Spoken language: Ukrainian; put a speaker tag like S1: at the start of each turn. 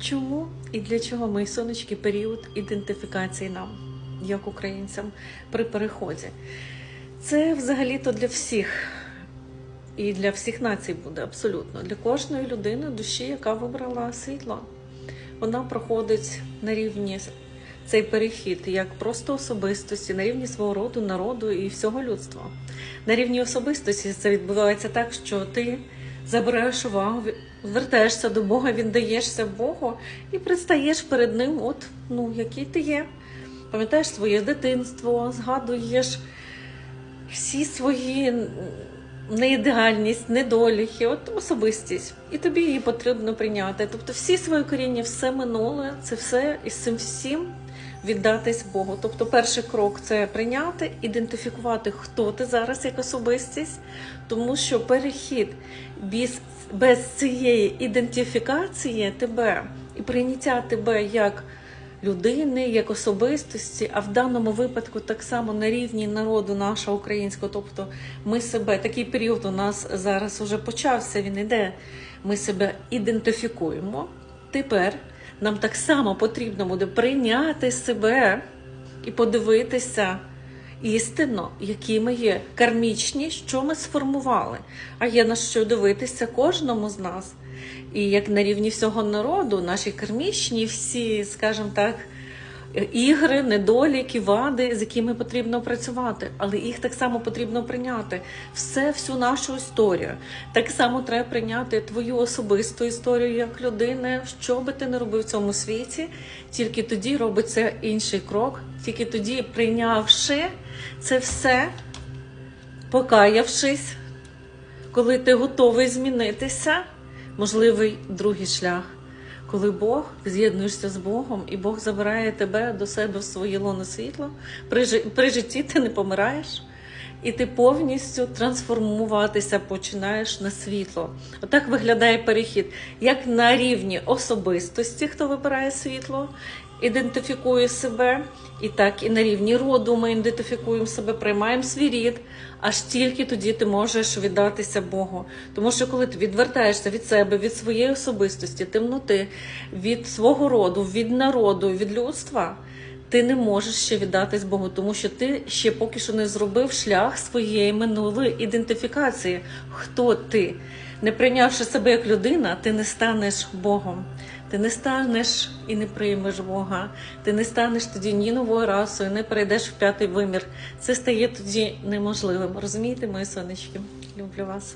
S1: чому і для чого мої сонечки період ідентифікації нам, як українцям, при переході. Це взагалі-то для всіх. І для всіх націй буде абсолютно. Для кожної людини душі, яка вибрала світло. Вона проходить на рівні цей перехід як просто особистості, на рівні свого роду, народу і всього людства. На рівні особистості це відбувається так, що ти забираєш увагу, звертаєшся до Бога, віддаєшся Богу і предстаєш перед Ним, от ну, який ти є. Пам'ятаєш своє дитинство, згадуєш всі свої неідеальність, недоліки, от особистість. І тобі її потрібно прийняти. Тобто всі свої коріння, все минуле, це все і з цим всім віддатись Богу. Тобто, перший крок це прийняти, ідентифікувати, хто ти зараз як особистість, тому що перехід без, без цієї ідентифікації тебе і прийняття тебе як людини, як особистості, а в даному випадку так само на рівні народу нашого українського. Тобто ми себе, такий період у нас зараз уже почався, він іде. Ми себе ідентифікуємо. Тепер нам так само потрібно буде прийняти себе і подивитися істинно, які ми є кармічні, що ми сформували. А є на що дивитися кожному з нас. І як на рівні всього народу, наші кармічні, всі, скажімо так, ігри, недоліки, вади, з якими потрібно працювати, але їх так само потрібно прийняти. Все, всю нашу історію. Так само треба прийняти твою особисту історію як людини, що би ти не робив в цьому світі, тільки тоді робиться інший крок, тільки тоді, прийнявши це все, покаявшись, коли ти готовий змінитися, можливий другий шлях. Коли Бог з'єднуєшся з Богом, і Бог забирає тебе до себе в своє лоно світло, при, при житті ти не помираєш, і ти повністю трансформуватися починаєш на світло. Отак виглядає перехід, як на рівні особистості, хто вибирає світло, ідентифікує себе, і так і на рівні роду ми ідентифікуємо себе, приймаємо свій рід, аж тільки тоді ти можеш віддатися Богу. Тому що коли ти відвертаєшся від себе, від своєї особистості, темноти, від свого роду, від народу, від людства. Ти не можеш ще віддатись Богу, тому що ти ще поки що не зробив шлях своєї минулої ідентифікації. Хто ти? Не прийнявши себе як людина, ти не станеш Богом. Ти не станеш і не приймеш Бога. Ти не станеш тоді ні новою расою, не перейдеш в п'ятий вимір. Це стає тоді неможливим. Розумієте, мої сонечки? Люблю вас.